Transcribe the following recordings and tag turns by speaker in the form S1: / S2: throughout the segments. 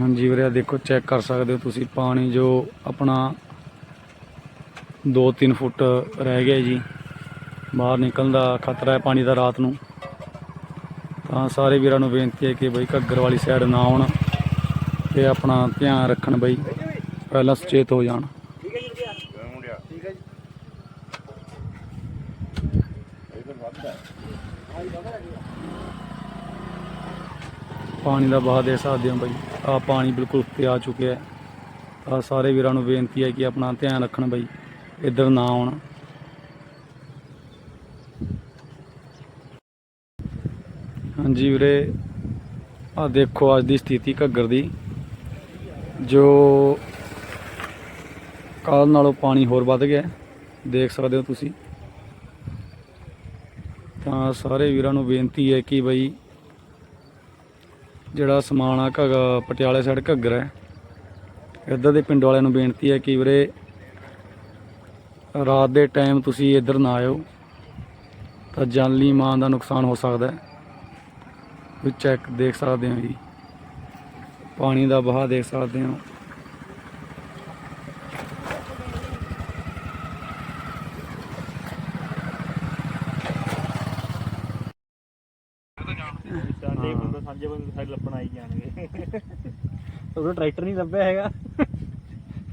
S1: ਹਾਂਜੀ ਵੀਰੇ ਦੇਖੋ ਚੈੱਕ ਕਰ ਸਕਦੇ ਹੋ ਤੁਸੀਂ। ਪਾਣੀ ਜੋ ਆਪਣਾ 2-3 ਫੁੱਟ ਰਹਿ ਗਿਆ ਜੀ। ਬਾਹਰ ਨਿਕਲਣ ਦਾ ਖਤਰਾ ਹੈ ਪਾਣੀ ਦਾ ਰਾਤ ਨੂੰ। ਤਾਂ ਸਾਰੇ ਵੀਰਾਂ ਨੂੰ ਬੇਨਤੀ ਹੈ ਕਿ ਬਈ ਘੱਗਰ ਵਾਲੀ ਸਾਈਡ ਨਾ ਆਉਣ ਤੇ ਆਪਣਾ ਧਿਆਨ ਰੱਖਣ ਬਈ, ਪਹਿਲਾਂ ਸੁਚੇਤ ਹੋ ਜਾਣ। ਪਾਣੀ ਦਾ ਵਹਾਅ ਦੇ ਸਕਦੇ ਹੋ ਬਈ। ਆ ਪਾਣੀ ਬਿਲਕੁਲ ਉੱਤੇ ਆ ਚੁੱਕਿਆ ਹੈ। ਆ ਸਾਰੇ ਵੀਰਾਂ ਨੂੰ ਬੇਨਤੀ ਹੈ ਕਿ ਆਪਣਾ ਧਿਆਨ ਰੱਖਣ ਬਈ, ਇੱਧਰ ਨਾ ਆਉਣ। ਹਾਂਜੀ ਵੀਰੇ, ਆ ਦੇਖੋ ਅੱਜ ਦੀ ਸਥਿਤੀ ਘੱਗਰ ਦੀ, ਜੋ ਕੱਲ ਨਾਲੋਂ ਪਾਣੀ ਹੋਰ ਵੱਧ ਗਿਆ ਦੇਖ ਸਕਦੇ ਹੋ ਤੁਸੀਂ। ਤਾਂ ਸਾਰੇ ਵੀਰਾਂ ਨੂੰ ਬੇਨਤੀ ਹੈ ਕਿ ਬਈ ਜਿਹੜਾ ਸਮਾਨ ਆ ਘ ਪਟਿਆਲੇ ਸਾਈਡ ਘੱਗਰ ਹੈ। ਇੱਧਰ ਦੇ ਪਿੰਡ ਵਾਲਿਆਂ ਨੂੰ ਬੇਨਤੀ ਹੈ ਕਿ ਵੀਰੇ, ਰਾਤ ਦੇ ਟਾਈਮ ਤੁਸੀਂ ਇੱਧਰ ਨਾ ਆਇਓ, ਤਾਂ ਜਾਨਲੀ ਮਾਨ ਦਾ ਨੁਕਸਾਨ ਹੋ ਸਕਦਾ ਹੈ। ਤੁਸੀਂ ਚੈੱਕ ਦੇਖ ਸਕਦੇ ਹੋ ਜੀ। ਪਾਣੀ ਦਾ ਬਹਾਅ ਦੇਖ ਸਕਦੇ ਹੋ।
S2: ਉਹ ਟਰੈਕਟਰ ਨਹੀਂ ਲੱਭਿਆ ਹੈਗਾ।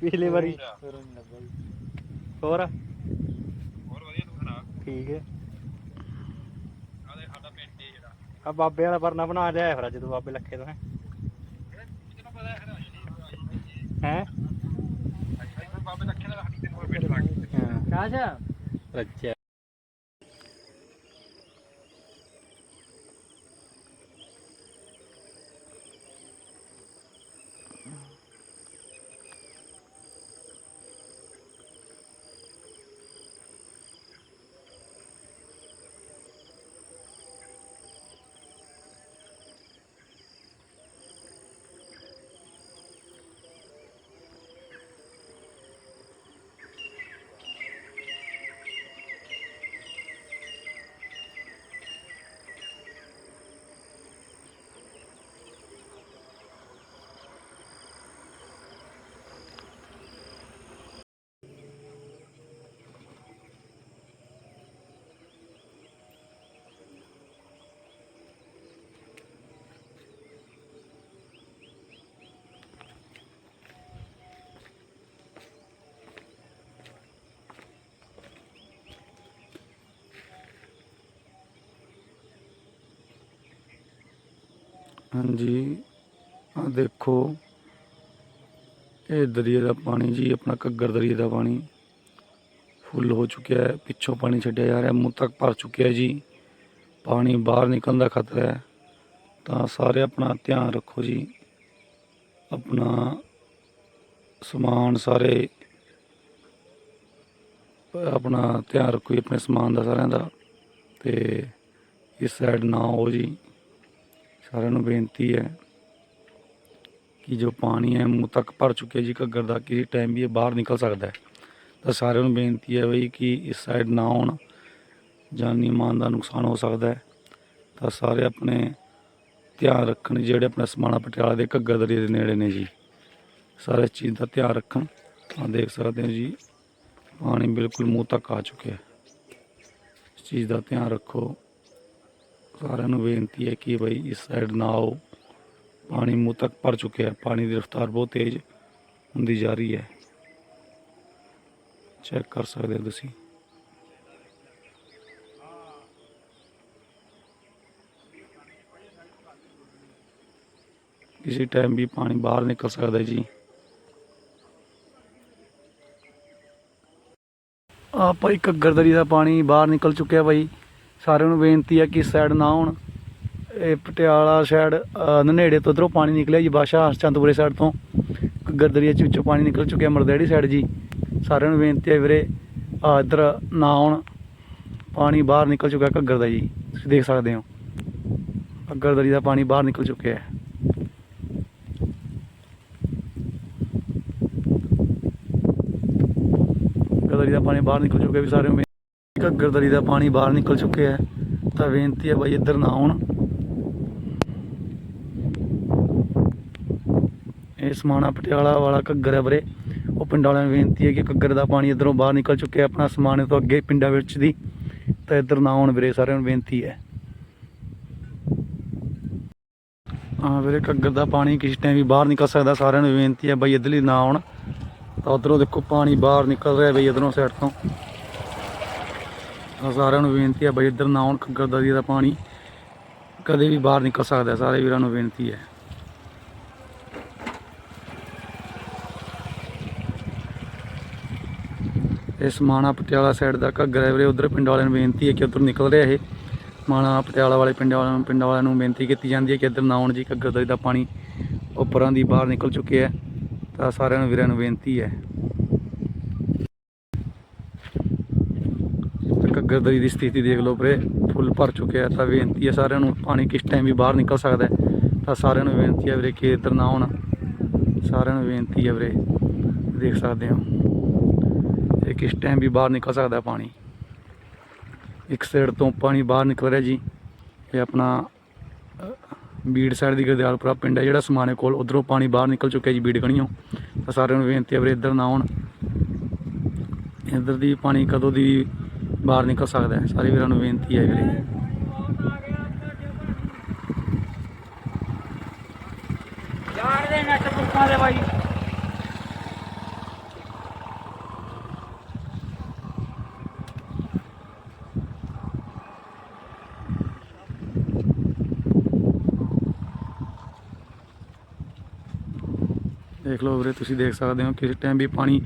S2: ਪਿਛਲੇ ਵਾਰੀ। ਹੋਰ ਨਹੀਂ ਲੱਭਿਆ ਜੀ। ਹੋਰ?
S3: ਹੋਰ ਵਧੀਆ ਤੂੰ ਸੁਣਾ?
S2: ਠੀਕ ਹੈ।
S3: ਆਲੇ ਸਾਡਾ ਪਿੰਡ ਹੀ ਜਿਹੜਾ।
S2: ਆ ਬਾਬੇ ਵਾਲਾ ਪਰਨਾ ਬਣਾ ਲਿਆ ਫਿਰ ਜਦੋਂ ਬਾਬੇ ਲੱਖੇ ਤੋਂ ਹੈ?
S3: ਤੈਨੂੰ ਪਤਾ ਹੈ ਬਾਬੇ ਲੱਖੇ ਦਾ ਸਾਡੀ ਤੈਨੂੰ ਪਿੰਡ ਲੱਗ
S2: ਕਾਸ਼ਾ। ਅੱਛਾ।
S1: ਹਾਂਜੀ। ਆ ਦੇਖੋ, ਇਹ ਦਰਿਆ ਦਾ ਪਾਣੀ ਜੀ, ਆਪਣਾ ਘੱਗਰ ਦਰਿਆ ਦਾ ਪਾਣੀ। ਫੁੱਲ ਹੋ ਚੁੱਕਿਆ ਹੈ, ਪਿੱਛੋਂ ਪਾਣੀ ਛੱਡਿਆ ਜਾ ਰਿਹਾ, ਮੂੰਹ ਤੱਕ ਭਰ ਚੁੱਕਿਆ ਜੀ। ਪਾਣੀ ਬਾਹਰ ਨਿਕਲਣ ਦਾ ਖਤਰਾ ਹੈ। ਤਾਂ ਸਾਰੇ ਆਪਣਾ ਧਿਆਨ ਰੱਖੋ ਜੀ। ਆਪਣਾ ਸਮਾਨ ਸਾਰੇ, ਆਪਣਾ ਧਿਆਨ ਰੱਖੋ ਜੀ, ਆਪਣੇ ਸਮਾਨ ਦਾ ਸਾਰਿਆਂ ਦਾ। ਤੇ ਇਸ ਸਾਈਡ ਨਾ ਹੋ ਜੀ। ਸਾਰਿਆਂ ਨੂੰ ਬੇਨਤੀ ਹੈ ਕਿ ਜੋ ਪਾਣੀ ਹੈ, ਮੂੰਹ ਤੱਕ ਭਰ ਚੁੱਕਿਆ ਜੀ ਘੱਗਰ ਦਾ, ਕਿਸੇ ਟਾਈਮ ਵੀ ਇਹ ਬਾਹਰ ਨਿਕਲ ਸਕਦਾ ਹੈ। ਤਾਂ ਸਾਰਿਆਂ ਨੂੰ ਬੇਨਤੀ ਹੈ ਬਈ ਕਿ ਇਸ ਸਾਈਡ ਨਾ ਆਉਣ ਜਾਨੀ ਮਾਨ ਦਾ ਨੁਕਸਾਨ ਹੋ ਸਕਦਾ ਹੈ। ਤਾਂ ਸਾਰੇ ਆਪਣੇ ਧਿਆਨ ਰੱਖਣ ਜਿਹੜੇ ਆਪਣਾ ਸਮਾਣਾ ਪਟਿਆਲਾ ਦੇ ਘੱਗਰ ਦਰਿਆ ਦੇ ਨੇੜੇ ਨੇ ਜੀ। ਸਾਰੇ ਇਸ ਚੀਜ਼ ਦਾ ਧਿਆਨ ਰੱਖਣ। ਆ ਦੇਖ ਸਕਦੇ ਹੋ ਜੀ, ਪਾਣੀ ਬਿਲਕੁਲ ਮੂੰਹ ਤੱਕ ਆ ਚੁੱਕਿਆ ਹੈ। ਇਸ ਚੀਜ਼ ਦਾ ਧਿਆਨ ਰੱਖੋ। ਸਾਰਿਆਂ ਨੂੰ ਬੇਨਤੀ ਹੈ ਕਿ ਬਈ ਇਸ ਸਾਈਡ ਨਾ ਆਓ। ਪਾਣੀ ਮੂੰਹ ਤੱਕ ਭਰ ਚੁੱਕਿਆ ਹੈ। ਪਾਣੀ ਦੀ ਰਫ਼ਤਾਰ ਬਹੁਤ ਤੇਜ਼ ਹੁੰਦੀ ਜਾ ਰਹੀ ਹੈ। ਚੈੱਕ ਕਰ ਸਕਦੇ ਹੋ ਤੁਸੀਂ। ਕਿਸੇ ਟਾਈਮ ਵੀ ਪਾਣੀ ਬਾਹਰ ਨਿਕਲ ਸਕਦਾ ਜੀ। ਆ ਭਾਈ ਘੱਗਰ ਦਰੀ ਦਾ ਪਾਣੀ ਬਾਹਰ ਨਿਕਲ ਚੁੱਕਿਆ ਬਾਈ। ਸਾਰਿਆਂ ਨੂੰ ਬੇਨਤੀ ਹੈ ਕਿ ਇਸ ਸਾਈਡ ਨਾ ਆਉਣ ਇਹ ਪਟਿਆਲਾ ਸਾਈਡ ਨਨੇੜੇ ਤੋਂ ਉਧਰੋਂ ਪਾਣੀ ਨਿਕਲਿਆ ਜੀ ਬਾਸ਼ਾ ਹਸਚੰਦਪੁਰੇ ਸਾਈਡ ਤੋਂ। ਘੱਗਰ ਦਰਿਆ ਚ ਵਿੱਚੋਂ ਪਾਣੀ ਨਿਕਲ ਚੁੱਕਿਆ ਮਰਦੇੜੀ ਸਾਈਡ ਜੀ। ਸਾਰਿਆਂ ਨੂੰ ਬੇਨਤੀ ਹੈ ਵੀਰੇ, ਆ ਇੱਧਰ ਨਾ ਆਉਣ ਪਾਣੀ ਬਾਹਰ ਨਿਕਲ ਚੁੱਕਾ ਘੱਗਰ ਦਾ ਜੀ, ਤੁਸੀਂ ਦੇਖ ਸਕਦੇ ਹੋ। ਘੱਗਰ ਦਰੀ ਦਾ ਪਾਣੀ ਬਾਹਰ ਨਿਕਲ ਚੁੱਕਿਆ ਹੈ। ਘੱਗਰ ਦਰੀ ਦਾ ਪਾਣੀ ਬਾਹਰ ਨਿਕਲ ਚੁੱਕਿਆ ਵੀ ਸਾਰਿਆਂ ਨੂੰ ਬੇ- ਘੱਗਰ ਦਰੀ ਦਾ ਪਾਣੀ ਬਾਹਰ ਨਿਕਲ ਚੁੱਕਿਆ ਹੈ। ਤਾਂ ਬੇਨਤੀ ਹੈ ਬਾਈ ਇੱਧਰ ਨਾ ਆਉਣ। ਇਹ ਸਮਾਣਾ ਪਟਿਆਲਾ ਵਾਲਾ ਘੱਗਰ ਹੈ ਵੀਰੇ। ਉਹ ਪਿੰਡਾਂ ਵਾਲਿਆਂ ਨੂੰ ਬੇਨਤੀ ਹੈ ਕਿ ਘੱਗਰ ਦਾ ਪਾਣੀ ਇਧਰੋਂ ਬਾਹਰ ਨਿਕਲ ਚੁੱਕਿਆ ਆਪਣਾ ਸਮਾਣੇ ਤੋਂ ਅੱਗੇ ਪਿੰਡਾਂ ਵਿੱਚ ਦੀ। ਤਾਂ ਇੱਧਰ ਨਾ ਆਉਣ ਵੀਰੇ, ਸਾਰਿਆਂ ਨੂੰ ਬੇਨਤੀ ਹੈ। ਹਾਂ ਵੀਰੇ, ਘੱਗਰ ਦਾ ਪਾਣੀ ਕਿਸੇ ਟਾਈਮ ਵੀ ਬਾਹਰ ਨਿਕਲ ਸਕਦਾ, ਸਾਰਿਆਂ ਨੂੰ ਬੇਨਤੀ ਹੈ ਬਈ ਇੱਧਰਲੀ ਨਾ ਆਉਣ। ਤਾਂ ਉਧਰੋਂ ਦੇਖੋ ਪਾਣੀ ਬਾਹਰ ਨਿਕਲ ਰਿਹਾ ਬਈ ਇਧਰੋਂ ਸਾਈਡ ਤੋਂ। ਸਾਰਿਆਂ ਨੂੰ ਬੇਨਤੀ ਹੈ ਬਈ ਇੱਧਰ ਨਾ ਆਉਣ ਘੱਗਰ ਦਾ ਦਾ ਪਾਣੀ। ਕਦੇ ਵੀ ਬਾਹਰ ਨਿਕਲ ਸਕਦਾ, ਸਾਰੇ ਵੀਰਾਂ ਨੂੰ ਬੇਨਤੀ ਹੈ ਇਸ ਮਾਣਾ ਪਟਿਆਲਾ ਸਾਈਡ ਦਾ ਘੱਗਰ ਹੈ ਵੀਰੇ, ਉਧਰ ਪਿੰਡ ਵਾਲਿਆਂ ਨੂੰ ਬੇਨਤੀ ਹੈ ਕਿ ਉਧਰ ਨਿਕਲ ਰਿਹਾ ਇਹ। ਮਾਣਾ ਪਟਿਆਲਾ ਵਾਲੇ ਪਿੰਡ ਵਾਲਿਆਂ ਨੂੰ, ਪਿੰਡ ਵਾਲਿਆਂ ਨੂੰ ਬੇਨਤੀ ਕੀਤੀ ਜਾਂਦੀ ਹੈ ਕਿ ਇੱਧਰ ਨਾ ਆਉਣ ਜੀ ਘੱਗਰ ਦਾ ਦਾ ਪਾਣੀ ਉੱਪਰਾਂ ਦੀ ਬਾਹਰ ਨਿਕਲ ਚੁੱਕਿਆ ਹੈ। ਤਾਂ ਸਾਰਿਆਂ ਨੂੰ ਵੀਰਾਂ ਨੂੰ ਬੇਨਤੀ ਹੈ ਤੇ ਦਰੀ ਦੀ ਸਥਿਤੀ ਦੇਖ ਲਓ ਵੀਰੇ, ਫੁੱਲ ਭਰ ਚੁੱਕਿਆ ਤਾਂ ਬੇਨਤੀ ਹੈ ਸਾਰਿਆਂ ਨੂੰ, ਪਾਣੀ ਕਿਸ ਟਾਈਮ ਵੀ ਬਾਹਰ ਨਿਕਲ ਸਕਦਾ ਤਾਂ ਸਾਰਿਆਂ ਨੂੰ ਬੇਨਤੀ ਹੈ ਵੀਰੇ ਕਿ ਇੱਧਰ ਨਾ ਆਉਣ। ਸਾਰਿਆਂ ਨੂੰ ਬੇਨਤੀ ਹੈ ਵੀਰੇ, ਦੇਖ ਸਕਦੇ ਹੋ। ਇਹ ਕਿਸ ਟਾਈਮ ਵੀ ਬਾਹਰ ਨਿਕਲ ਸਕਦਾ ਪਾਣੀ। ਇੱਕ ਸਾਈਡ ਤੋਂ ਪਾਣੀ ਬਾਹਰ ਨਿਕਲ ਰਿਹਾ ਜੀ, ਇਹ ਆਪਣਾ ਬੀੜ ਸਾਈਡ ਦੀ ਗਰਦਿਆਲਪੁਰਾ ਪਿੰਡ ਹੈ, ਜਿਹੜਾ ਸਮਾਣੇ ਕੋਲ, ਉਧਰੋਂ ਪਾਣੀ ਬਾਹਰ ਨਿਕਲ ਚੁੱਕਿਆ ਜੀ ਬੀੜ ਗਣੀਓ ਤਾਂ ਸਾਰਿਆਂ ਨੂੰ ਬੇਨਤੀ ਹੈ ਵੀਰੇ, ਇੱਧਰ ਨਾ ਆਉਣ। ਇੱਧਰ ਦੀ ਪਾਣੀ ਕਦੋਂ ਦੀ ਬਾਹਰ ਨਿਕਲ ਸਕਦਾ ਹੈ। ਸਾਰੇ ਵੀਰਾਂ ਨੂੰ ਬੇਨਤੀ ਹੈ ਵੀਰੇ
S2: ਯਾਰ ਦੇ ਨੱਟ ਬੁੱਕਾਂ ਦੇ ਬਾਈ।
S1: ਦੇਖ ਲਓ ਵੀਰੇ ਤੁਸੀਂ ਦੇਖ ਸਕਦੇ ਹੋ ਕਿਸ ਟਾਈਮ ਵੀ ਪਾਣੀ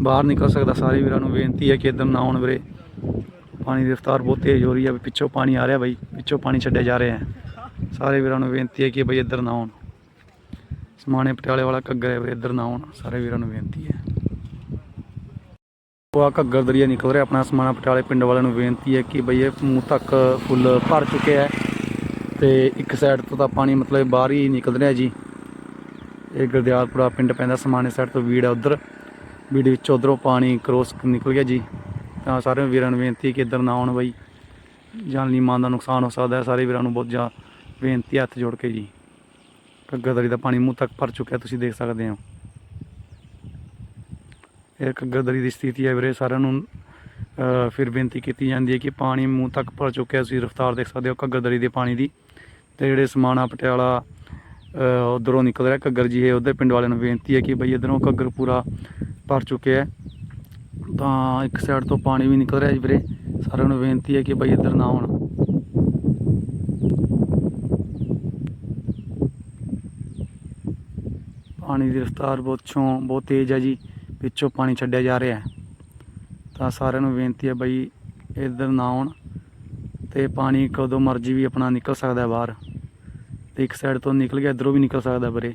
S1: ਬਾਹਰ ਨਿਕਲ ਸਕਦਾ। ਸਾਰੇ ਵੀਰਾਂ ਨੂੰ ਬੇਨਤੀ ਹੈ ਕਿ ਇੱਧਰ ਨਾ ਆਉਣ ਵੀਰੇ। ਪਾਣੀ ਦੀ ਰਫ਼ਤਾਰ ਬਹੁਤ ਤੇਜ਼ ਹੋ ਰਹੀ ਹੈ। ਵੀ ਪਿੱਛੋਂ ਪਾਣੀ ਆ ਰਿਹਾ ਬਾਈ। ਪਿੱਛੋਂ ਪਾਣੀ ਛੱਡਿਆ ਜਾ ਰਿਹਾ ਹੈ। ਸਾਰੇ ਵੀਰਾਂ ਨੂੰ ਬੇਨਤੀ ਹੈ ਕਿ ਬਈ ਇੱਧਰ ਨਾ ਆਉਣ। ਸਮਾਣੇ ਪਟਿਆਲੇ ਵਾਲਾ ਘੱਗਰ ਹੈ ਵੀਰੇ, ਇੱਧਰ ਨਾ ਆਉਣ। ਸਾਰੇ ਵੀਰਾਂ ਨੂੰ ਬੇਨਤੀ ਹੈ। ਉਹ ਆ ਘੱਗਰ ਦਰਿਆ ਨਿਕਲ ਰਿਹਾ। ਆਪਣਾ ਸਮਾਣਾ ਪਟਿਆਲੇ ਪਿੰਡ ਵਾਲਿਆਂ ਨੂੰ ਬੇਨਤੀ ਹੈ ਕਿ ਬਈ ਇਹ ਮੂੰਹ ਤੱਕ ਫੁੱਲ ਭਰ ਚੁੱਕਿਆ ਹੈ। ਤੇ ਇੱਕ ਸਾਈਡ ਤੋਂ ਤਾਂ ਪਾਣੀ ਮਤਲਬ ਬਾਹਰ ਹੀ ਨਿਕਲ ਰਿਹਾ ਜੀ। ਇਹ ਗੁਰਦਿਆਲਪੁਰਾ ਪਿੰਡ ਪੈਂਦਾ। ਸਮਾਣੇ ਸਾਈਡ ਤੋਂ ਵੀੜ ਹੈ ਉਧਰ। ਵੀੜ ਵਿੱਚ ਉਧਰੋਂ ਪਾਣੀ ਕ੍ਰੋਸ ਨਿਕਲ ਗਿਆ ਜੀ। ਤਾਂ ਸਾਰੇ ਵੀਰਾਂ ਨੂੰ ਬੇਨਤੀ ਕਿ ਇੱਧਰ ਨਾ ਆਉਣ ਬਈ। ਜਾਨੀ ਮਾਨ ਦਾ ਨੁਕਸਾਨ ਹੋ ਸਕਦਾ ਹੈ, ਸਾਰੇ ਵੀਰਾਂ ਨੂੰ ਬਹੁਤ ਜ਼ਿਆਦਾ ਬੇਨਤੀ ਹੈ ਹੱਥ ਜੋੜ ਕੇ ਜੀ। ਘੱਗਰਦਰੀ ਦਾ ਪਾਣੀ ਮੂੰਹ ਤੱਕ ਭਰ ਚੁੱਕਿਆ ਤੁਸੀਂ ਦੇਖ ਸਕਦੇ ਹੋ। ਇਹ ਘੱਗਰਦਰੀ ਦੀ ਸਥਿਤੀ ਹੈ ਵੀਰੇ, ਸਾਰਿਆਂ ਨੂੰ ਫਿਰ ਬੇਨਤੀ ਕੀਤੀ ਜਾਂਦੀ ਹੈ ਕਿ ਪਾਣੀ ਮੂੰਹ ਤੱਕ ਭਰ ਚੁੱਕਿਆ ਤੁਸੀਂ ਰਫ਼ਤਾਰ ਦੇਖ ਸਕਦੇ ਹੋ ਘੱਗਰਦਰੀ ਦੇ ਪਾਣੀ ਦੀ। ਤੇ ਜਿਹੜੇ ਸਮਾਣਾ ਪਟਿਆਲਾ ਉਧਰੋਂ ਨਿਕਲ ਰਿਹਾ। ਘੱਗਰ ਜੀ ਇਹ ਉਧਰ ਪਿੰਡ ਵਾਲਿਆਂ ਨੂੰ ਬੇਨਤੀ ਹੈ ਕਿ ਬਈ ਇਧਰੋਂ ਘੱਗਰ ਪੂਰਾ ਭਰ ਚੁੱਕਿਆ ਹੈ। ਤਾਂ ਇੱਕ ਸਾਈਡ ਤੋਂ ਪਾਣੀ ਵੀ ਨਿਕਲ ਰਿਹਾ ਜੀ ਵੀਰੇ। ਸਾਰਿਆਂ ਨੂੰ ਬੇਨਤੀ ਹੈ ਕਿ ਬਈ ਇੱਧਰ ਨਾ ਆਉਣ। ਪਾਣੀ ਦੀ ਰਫ਼ਤਾਰ ਬਹੁਤ ਛੋਂ ਬਹੁਤ ਤੇਜ਼ ਹੈ ਜੀ। ਪਿੱਛੋਂ ਪਾਣੀ ਛੱਡਿਆ ਜਾ ਰਿਹਾ ਹੈ। ਤਾਂ ਸਾਰਿਆਂ ਨੂੰ ਬੇਨਤੀ ਹੈ ਬਈ ਇੱਧਰ ਨਾ ਆਉਣ ਤੇ ਪਾਣੀ ਕਦੋਂ ਮਰਜ਼ੀ ਵੀ ਆਪਣਾ ਨਿਕਲ ਸਕਦਾ ਹੈ ਬਾਹਰ। ਤੇ ਇੱਕ ਸਾਈਡ ਤੋਂ ਨਿਕਲ ਗਿਆ ਇਧਰੋਂ ਵੀ ਨਿਕਲ ਸਕਦਾ ਵੀਰੇ